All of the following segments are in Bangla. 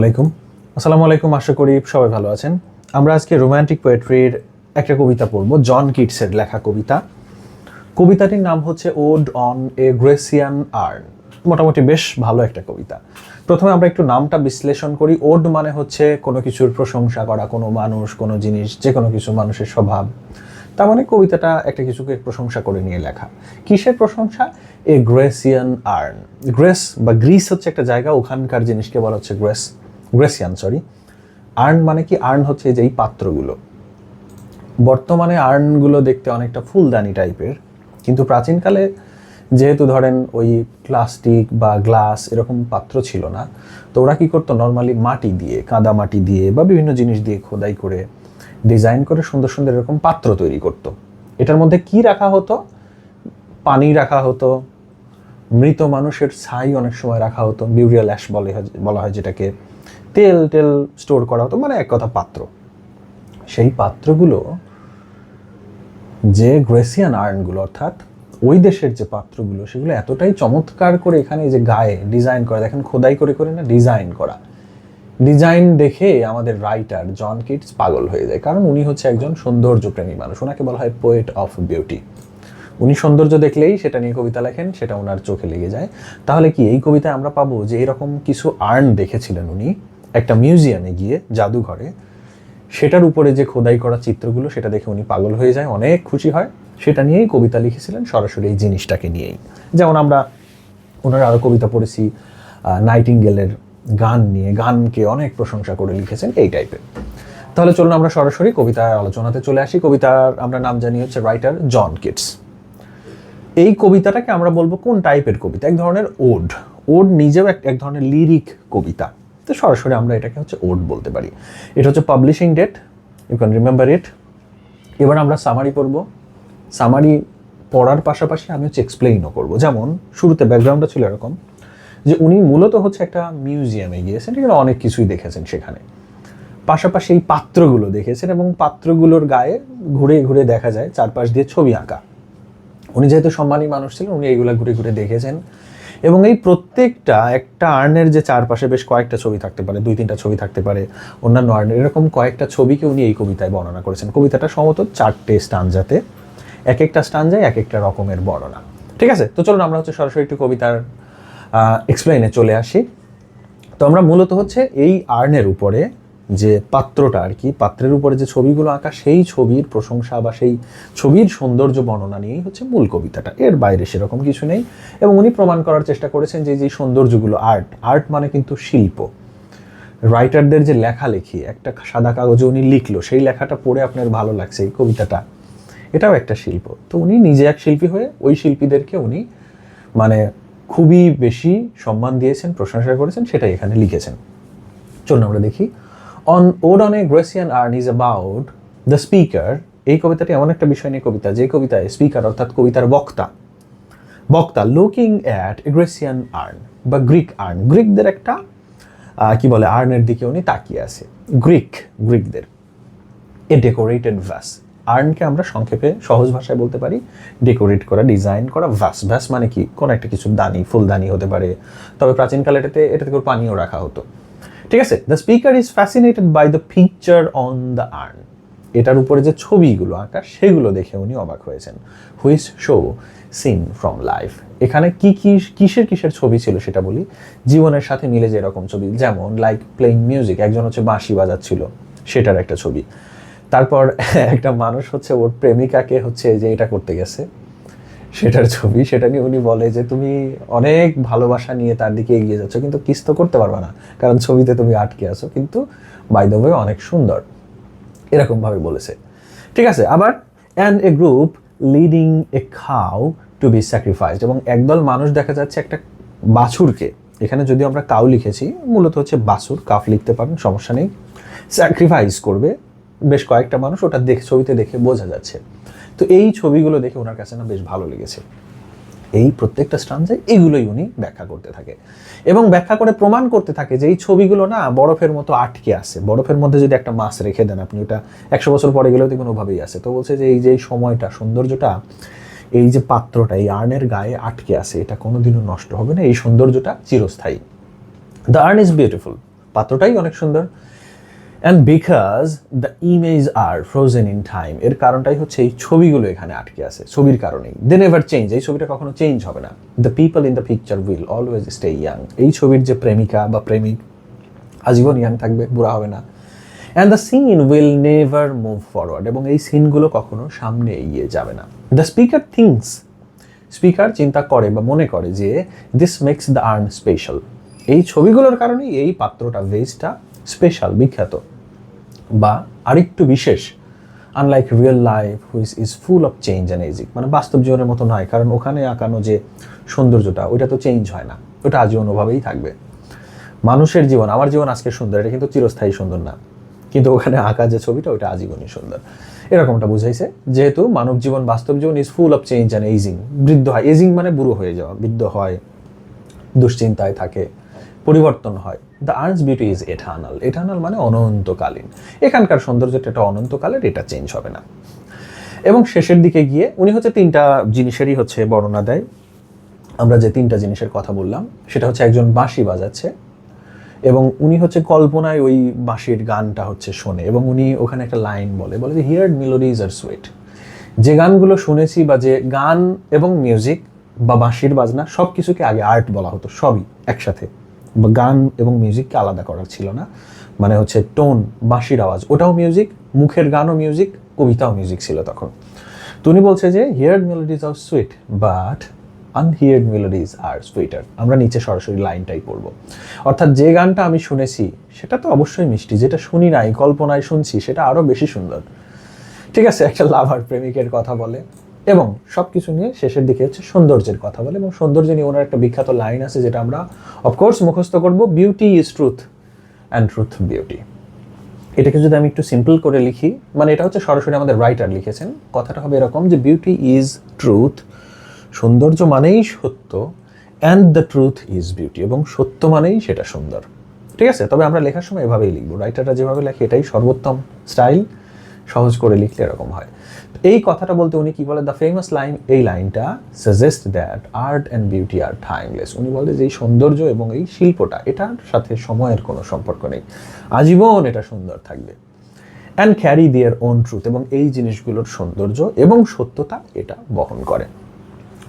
আলাইকুম। আসসালামু আলাইকুম, আশা করি সবাই ভালো আছেন। আমরা আজকে রোমান্টিক পোয়েট্রির একটা কবিতা পড়ব, জন কিটসের লেখা কবিতা। কবিতাটির নাম হচ্ছে ode on a Grecian urn. মোটামুটি বেশ ভালো একটা কবিতা। প্রথমে আমরা একটু নামটা বিশ্লেষণ করি। ওড মানে হচ্ছে কোনো কিছুর প্রশংসা করা, কোনো মানুষ, কোনো জিনিস, যে কোনো কিছু মানুষের স্বভাব। তার মানে কবিতাটা একটা কিছুকে প্রশংসা করে নিয়ে লেখা। কিসের প্রশংসা? A Grecian urn. গ্রেস বা গ্রিস হচ্ছে একটা জায়গা, ওখানকার জিনিসকে বলা হচ্ছে গ্রেস। গ্রেসিয়ান সরি আর্ন মানে কি? আর্ন হচ্ছে যে এই পাত্রগুলো। বর্তমানে আর্নগুলো দেখতে অনেকটা ফুলদানি টাইপের, কিন্তু প্রাচীনকালে যেহেতু ধরেন ওই প্লাস্টিক বা গ্লাস এরকম পাত্র ছিল না, তো ওরা কী করতো? নর্মালি মাটি দিয়ে, কাদা মাটি দিয়ে বা বিভিন্ন জিনিস দিয়ে খোদাই করে ডিজাইন করে সুন্দর সুন্দর এরকম পাত্র তৈরি করতো। এটার মধ্যে কি রাখা হতো? পানি রাখা হতো। মৃত মানুষের ছাই অনেক সময় রাখা হতো। বিউরিয়াল অ্যাশ বলে বলা হয় যেটাকে। তেল টেল স্টোর করা হতো মানে এক কথা পাত্র। সেই পাত্রগুলো যে গ্রেসিয়ান আর্নগুলো অর্থাৎ ওই দেশের যে পাত্রগুলো, সেগুলো এতটাই চমৎকার করে এখানে যে গায়ে ডিজাইন করা, দেখেন খোদাই করে করে না ডিজাইন করা। ডিজাইন দেখে আমাদের রাইটার জন কিটস পাগল হয়ে যায়, কারণ উনি হচ্ছে একজন সৌন্দর্যপ্রেমী মানুষ, ওনাকে বলা হয় পোয়েট অফ বিউটি উনি সৌন্দর্য দেখলেই সেটা নিয়ে কবিতা লেখেন, সেটা ওনার চোখে লেগে যায়। তাহলে কি এই কবিতায় আমরা পাবো যে এরকম কিছু আর্ন দেখেছিলেন উনি? একটা মিউজিয়ামে গিয়ে জাদুঘরে, সেটার উপরে যে খোদাই করা চিত্রগুলো, সেটা দেখে উনি পাগল হয়ে যায়, অনেক খুশি হয়। সেটা নিয়েই কবিতা লিখেছিলেন সরাসরি এই জিনিসটাকে নিয়েই। যেমন আমরা ওনার আরও কবিতা পড়েছি নাইটিঙ্গেলের গান নিয়ে, গানকে অনেক প্রশংসা করে লিখেছেন এই টাইপের তাহলে চলুন আমরা সরাসরি কবিতার আলোচনাতে চলে আসি। কবিতার আমরা নাম জানি হচ্ছে রাইটার জন কিটস এই কবিতাটাকে আমরা বলব কোন টাইপের কবিতা? এক ধরনের ওড ওড নিজেও এক এক ধরনের লিরিক কবিতা। তো সরাসরি আমরা এটাকে হচ্ছে ওড বলতে পারি। এটা হচ্ছে publishing date you can remember it এবার আমরা সামারি পড়ব। সামারি পড়ার পাশাপাশি আমি হচ্ছে এক্সপ্লেইনও করব। যেমন, শুরুতে ব্যাকগ্রাউন্ডটা ছিল এরকম যে উনি মূলত হচ্ছে একটা মিউজিয়ামে গিয়েছেন, এখানে অনেক কিছুই দেখেছেন সেখানে। পাশাপাশি এই পাত্রগুলো দেখেছেন এবং পাত্রগুলোর গায়ে ঘুরে ঘুরে দেখা যায়, চারপাশ দিয়ে ছবি আঁকা। উনি যেহেতু সম্মানী মানুষ ছিলেন, উনি এইগুলা ঘুরে ঘুরে দেখেছেন। এবং এই প্রত্যেকটা একটা আর্নের যে চারপাশে বেশ কয়েকটা ছবি থাকতে পারে, দুই তিনটা ছবি থাকতে পারে, অন্যান্য আর্নের। এরকম কয়েকটা ছবিকে উনি এই কবিতায় বর্ণনা করেছেন। কবিতাটা সমত চারটে স্টানজাতে। এক একটা স্টানজায় এক একটা রকমের বর্ণনা। ঠিক আছে? তো চলুন আমরা হচ্ছে সরাসরি একটু কবিতার এক্সপ্লেনে চলে আসি। তো আমরা মূলত হচ্ছে এই আর্নের উপরে যে পাত্রটা আর কি, পাত্রের উপরে যে ছবিগুলো আঁকা, সেই ছবির প্রশংসা বা সেই ছবির সৌন্দর্য বর্ণনা নিয়েই হচ্ছে মূল কবিতাটা। এর বাইরে সেরকম কিছু নেই এবং উনি প্রমাণ করার চেষ্টা করেছেন যে যে সৌন্দর্যগুলো আর্ট আর্ট মানে কিন্তু শিল্প। রাইটারদের যে লেখালেখি, একটা সাদা কাগজে উনি লিখলো, সেই লেখাটা পড়ে আপনার ভালো লাগছে এই কবিতাটা। এটাও একটা শিল্প। তো উনি নিজে এক শিল্পী হয়ে ওই শিল্পীদেরকে উনি মানে খুবই বেশি সম্মান দিয়েছেন, প্রশংসা করেছেন, সেটাই এখানে লিখেছেন। চলুন আমরা দেখি on ode on a Grecian urn is about the speaker এই কবিতাটি এমন একটা বিষয় নিয়ে কবিতা, যে কবিতায় স্পিকার অর্থাৎ কবিতার বক্তা। বক্তা লুকিং অ্যাট গ্রেসিয়ান আর্ন বা গ্রিক আর্ন গ্রিকদের একটা কি বলে আর্নের দিকে উনি তাকিয়ে আছে। গ্রিক গ্রিকদের এ ডেকোরেটেড ভ্যাস আর্নকে আমরা সংক্ষেপে সহজ ভাষায় বলতে পারি ডেকোরেট করা ডিজাইন করা ভ্যাস ভ্যাস মানে কি? কোনো একটা কিছু দানি, ফুলদানি হতে পারে। তবে প্রাচীনকালে এটাতে এটাতে করে পানিও রাখা হতো। ঠিক আছে? The speaker is fascinated by the picture on the urn এটার উপরে যে ছবিগুলো আঁকা, সেগুলো দেখে উনি অবাক হয়েছেন। হুইস শো সিন ফ্রম লাইফ এখানে কি কি, কিসের কিসের ছবি ছিল সেটা বলি? জীবনের সাথে মিলে যে এরকম ছবি, যেমন লাইক প্লেইং মিউজিক একজন হচ্ছে বাঁশি বাজাচ্ছিল, সেটার একটা ছবি। তারপর একটা মানুষ হচ্ছে ওর প্রেমিকাকে হচ্ছে যে এটা করতে গেছে। সেটার ছবি, সেটা নিয়ে উনি বলে যে, তুমি অনেক ভালোবাসা নিয়ে তার দিকে এগিয়ে যাচ্ছ, কিন্তু কিস তো করতে পারবে না, কারণ ছবিতে তুমি আটকে আছো, কিন্তু বাই দ্য অনেক সুন্দর। এরকমভাবে বলেছে। ঠিক আছে, আবার and a group leading a cow to be sacrificed এবং একদল মানুষ দেখা যাচ্ছে একটা বাছুরকে। এখানে যদি আমরা কাউ লিখেছি, মূলত হচ্ছে বাছুর কাফ লিখতে পারেন, সমস্যা নেই। স্যাক্রিফাইস করবে, বেশ কয়েকটা মানুষ ওটা দেখে, ছবিতে দেখে বোঝা যাচ্ছে। তো এই ছবিগুলো দেখে ওনার কাছে না বেশ ভালো লেগেছে। এই প্রত্যেকটা স্টানজে এগুলোই উনি ব্যাখ্যা করতে থাকে। এবং ব্যাখ্যা করে প্রমাণ করতে থাকে যে এই ছবিগুলো না বরফের মতো আটকে আসে বরফের মধ্যে যদি একটা মাছ রেখে দেন আপনি, ওটা একশো বছর পরে গেলেও তো কোনোভাবেই আসে তো বলছে যে এই যে সময়টা, সৌন্দর্যটা, এই যে পাত্রটা, এই আর্নের গায়ে আটকে আসে এটা কোনোদিনও নষ্ট হবে না। এই সৌন্দর্যটা চিরস্থায়ী। দ্য আর্ন ইজ বিউটিফুল পাত্রটাই অনেক সুন্দর। And because the image are frozen in time এর কারণটাই হচ্ছে এই ছবিগুলো এখানে আটকে আছে, ছবির কারণেই। দে নেভার চেঞ্জ এই ছবিটা কখনো চেঞ্জ হবে না। The people in the picture will always stay young এই ছবির যে প্রেমিকা বা প্রেমিক, আজীবন ইয়াং থাকবে, বুড়া হবে না। And the scene will never move forward এবং এই সিনগুলো কখনো সামনে এগিয়ে যাবে না। দ্য স্পিকার থিংস স্পিকার চিন্তা করে বা মনে করে যে this makes the urn special এই ছবিগুলোর কারণেই এই পাত্রটা ভেজটা স্পেশাল বিখ্যাত বা আরেকটু বিশেষ unlike real life which is full of change and aging মানে বাস্তব জীবনের মতো নয়, কারণ ওখানে আঁকানো যে সৌন্দর্যটা, ওইটা তো চেঞ্জ হয় না, ওটা আজীবনভাবেই থাকবে। মানুষের জীবন, আমার জীবন আজকে সুন্দর, এটা কিন্তু চিরস্থায়ী সুন্দর না, কিন্তু ওখানে আঁকা যে ছবিটা ওটা আজীবনই সুন্দর। এরকমটা বুঝাইছে, যেহেতু মানব জীবন, বাস্তব জীবন is full of change and aging বৃদ্ধ হয় এজিং মানে বুড়ো হয়ে যাওয়া, বৃদ্ধ হয়, দুশ্চিন্তায় থাকে, পরিবর্তন হয়। The urn's beauty is eternal eternal মানে অনন্তকালীন। এখানকার সৌন্দর্যটা এটা অনন্তকালের, এটা চেঞ্জ হবে না। এবং শেষের দিকে গিয়ে উনি হচ্ছে তিনটা জিনিসেরই হচ্ছে বর্ণনা দেয়। আমরা যে তিনটা জিনিসের কথা বললাম, সেটা হচ্ছে একজন বাঁশি বাজাচ্ছে এবং উনি হচ্ছে কল্পনায় ওই বাঁশির গানটা হচ্ছে শোনে এবং উনি ওখানে একটা লাইন বলে বলে যে হিয়ার্ড মেলোডিজ আর সুইট যে গানগুলো শুনেছি বা যে গান এবং মিউজিক বা বাঁশির বাজনা সব কিছুকে আগে আর্ট বলা হতো, সবই একসাথে। বা গান এবং মিউজিককে আলাদা করার ছিল না। মানে হচ্ছে টোন বাঁশির আওয়াজ, ওটাও মিউজিক মুখের গানও মিউজিক কবিতাও মিউজিক ছিল তখন। তো উনি বলছে যে heard melodies are sweet but unheard melodies are sweeter আমরা নিচে সরাসরি লাইনটাই পড়ব। অর্থাৎ যে গানটা আমি শুনেছি, সেটা তো অবশ্যই মিষ্টি। যেটা শুনি নাই, কল্পনায় শুনছি, সেটা আরও বেশি সুন্দর। ঠিক আছে, একটা লাভার প্রেমিকের কথা বলে। এবং সব কিছু নিয়ে শেষের দিকে হচ্ছে সৌন্দর্যের কথা বলে, এবং সৌন্দর্য নিয়ে ওনার একটা বিখ্যাত লাইন আছে যেটা আমরা অফকোর্স মুখস্থ করব beauty is truth and truth beauty এটাকে যদি আমি একটু সিম্পল করে লিখি মানে এটা হচ্ছে সরাসরি আমাদের রাইটার লিখেছেন, কথাটা হবে এরকম যে বিউটি ইজ ট্রুথ সৌন্দর্য মানেই সত্য and the truth is beauty এবং সত্য মানেই সেটা সুন্দর। ঠিক আছে? তবে আমরা লেখার সময় এভাবেই লিখব। রাইটাররা যেভাবে লেখে, এটাই সর্বোত্তম স্টাইল সহজ করে লিখলে এরকম হয়। এই কথাটা বলতে উনি কি বলে? দ্য ফেমাস লাইন এই লাইনটা suggest that art and beauty are timeless উনি বলে যে এই সৌন্দর্য এবং এই শিল্পটা, এটার সাথে সময়ের কোনো সম্পর্ক নেই। আজীবন এটা সুন্দর থাকবে। And carry their own truth এবং এই জিনিসগুলোর সৌন্দর্য এবং সত্যতা এটা বহন করে।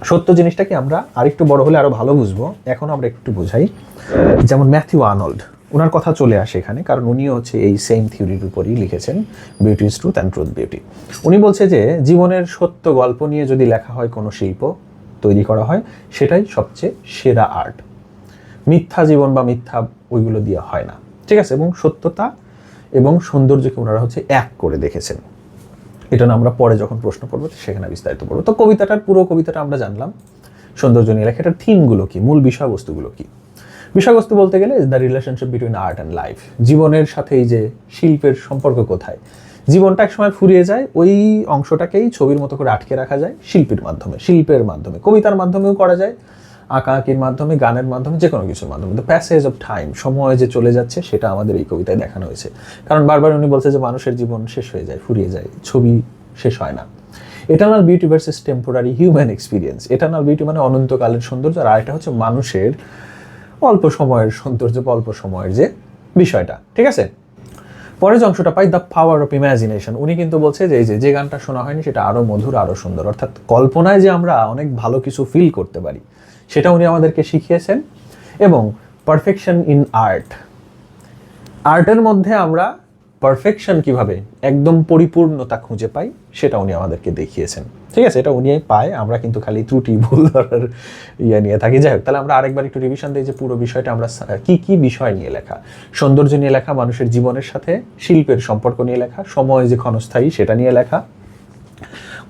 সত্য জিনিসটাকে আমরা আরেকটু বড় হলে আরও ভালো বুঝব। এখন আমরা একটু বোঝাই। যেমন ম্যাথিউ আর্নল্ড ওনার কথা চলে আসে এখানে, কারণ উনিও হচ্ছে এই সেম থিওরির উপরই লিখেছেন beauty is truth and truth beauty উনি বলছে যে, জীবনের সত্য গল্প নিয়ে যদি লেখা হয় কোনো শিল্প, তৈরি করা হয়, সেটাই সবচেয়ে সেরা আর্ট মিথ্যা জীবন বা মিথ্যা ওইগুলো দিয়ে হয় না। ঠিক আছে? এবং সত্যতা এবং সৌন্দর্যকে ওনারা হচ্ছে এক করে দেখেছেন। এটা না আমরা পরে যখন প্রশ্ন করব, সেখানে বিস্তারিত পড়ব তো কবিতাটার পুরো কবিতাটা আমরা জানলাম। সৌন্দর্য নিয়ে লেখা, এটার থিমগুলো কি? মূল বিষয়বস্তুগুলো কি? বিষয়বস্তু বলতে গেলে the relationship between art and life জীবনের সাথে এই যে শিল্পের সম্পর্ক কোথায়? জীবনটা একসময় ফুরিয়ে যায়, ওই অংশটাকেই ছবির মতো করে আটকে রাখা যায় শিল্পীর মাধ্যমে, শিল্পের মাধ্যমে, কবিতার মাধ্যমেও করা যায় আঁকা আঁকির মাধ্যমে, গানের মাধ্যমে যে কোনো কিছুর মাধ্যমে। দ্য প্যাসেজ অফ টাইম সময় যে চলে যাচ্ছে সেটা আমাদের এই কবিতায় দেখানো হয়েছে। কারণ বারবার উনি বলছে যে মানুষের জীবন শেষ হয়ে যায়, ফুরিয়ে যায়, ছবি শেষ হয় না। Eternal beauty versus temporary human experience eternal beauty মানে অনন্তকালের সৌন্দর্য আর আরেকটা হচ্ছে মানুষের অল্প সময়ের সৌন্দর্য, অল্প সময়ের যে বিষয়টা, ঠিক আছে? পরের যে অংশটা পাই দ্য পাওয়ার অফ ইম্যাজিনেশন উনি কিন্তু বলছে যে, এই যে যে গানটা শোনা হয়নি, সেটা আরও মধুর আরও সুন্দর। অর্থাৎ কল্পনায় যে আমরা অনেক ভালো কিছু ফিল করতে পারি, সেটা উনি আমাদেরকে শিখিয়েছেন। এবং পারফেকশন ইন আর্ট আর্টের মধ্যে আমরা পারফেকশন কীভাবে একদম পরিপূর্ণতা খুঁজে পাই, সেটা উনি আমাদেরকে দেখিয়েছেন। ঠিক আছে? এটা উনি পায়, আমরা কিন্তু খালি ত্রুটি, ভুল ধরার ইয়ে নিয়ে থাকি। যাই হোক, তাহলে আমরা আরেকবার একটু রিভিশন দিই যে পুরো বিষয়টা আমরা কি কি বিষয় নিয়ে লেখা? সৌন্দর্য নিয়ে লেখা, মানুষের জীবনের সাথে শিল্পের সম্পর্ক নিয়ে লেখা, সময় যে ক্ষণস্থায়ী সেটা নিয়ে লেখা,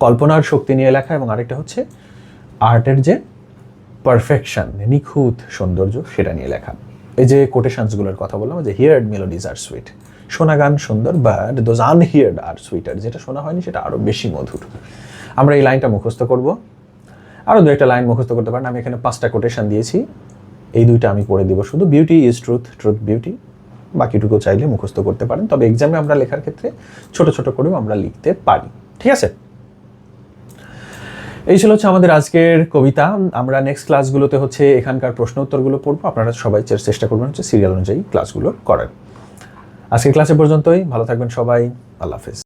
কল্পনার শক্তি নিয়ে লেখা, এবং আরেকটা হচ্ছে আর্টের যে পারফেকশন নিখুঁত সৌন্দর্য, সেটা নিয়ে লেখা। এই যে কোটেশনসগুলোর কথা বললাম, যে হিয়ার্ড মেলোডিজ আর সুইট শোনা গান সুন্দর but those unheard are sweeter যেটা শোনা হয়নি সেটা আরও বেশি মধুর। আমরা এই লাইনটা মুখস্থ করব। আরও দু একটা লাইন মুখস্থ করতে পারেন, আমি এখানে পাঁচটা কোটেশন দিয়েছি। এই দুইটা আমি পড়ে দিব শুধু। Beauty is truth truth beauty বাকিটুকু চাইলে মুখস্থ করতে পারেন। তবে এক্সামে আমরা লেখার ক্ষেত্রে ছোট ছোট করেও আমরা লিখতে পারি। ঠিক আছে? এই ছিল হচ্ছে আমাদের আজকের কবিতা। আমরা নেক্সট ক্লাসগুলোতে হচ্ছে এখানকার প্রশ্ন উত্তরগুলো পড়ব। আপনারা সবাই চেষ্টা করবেন হচ্ছে সিরিয়াল অনুযায়ী ক্লাসগুলো করার। আজকের ক্লাসে পর্যন্তই ভালো থাকবেন সবাই আল্লাহ হাফেজ।